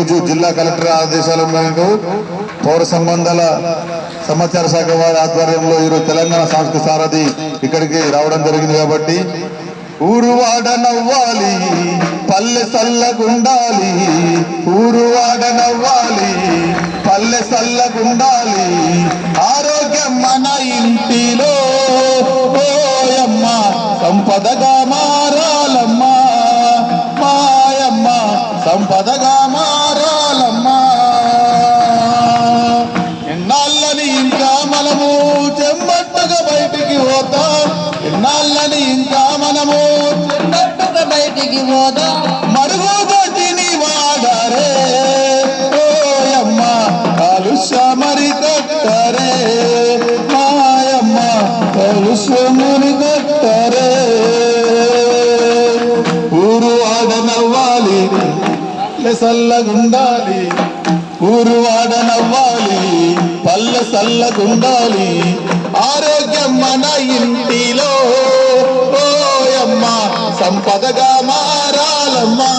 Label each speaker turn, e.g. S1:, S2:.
S1: ఈరోజు జిల్లా కలెక్టర్ ఆదేశాల మేరకు పౌర సంబంధాల సమాచార శాఖ వారి ఆధ్వర్యంలో ఈరోజు తెలంగాణ సాంస్కృతిక సారథి ఇక్కడికి రావడం జరిగింది కాబట్టి ఊరువాడ నవ్వాలి పల్లె సల్లగుండాలి ఊరువాడ నవ్వాలి పల్లె సల్లగుండాలి ఆరోగ్యం మన ఇంటిలో. ఓయమ్మ సంపదగా మారాలమ్మా. మాయమ్మ సంపదగా మారాలమ్మా. మనము
S2: చెట్టట్టుగా బయటికి పోదాం?
S1: మరుగుదొడ్డిని వాడరే ఓయమ్మ కలుష మరి కట్టరే. మాయమ్మ కలుష మరి కట్టరే. ఊరు ఆడనవ్వాలి సల్లగుండాలి. ఊరు ఆడనవ్వాలి పల్లె సల్లగుండాలి. ఆరు సంపదగా మారాలమ్మా.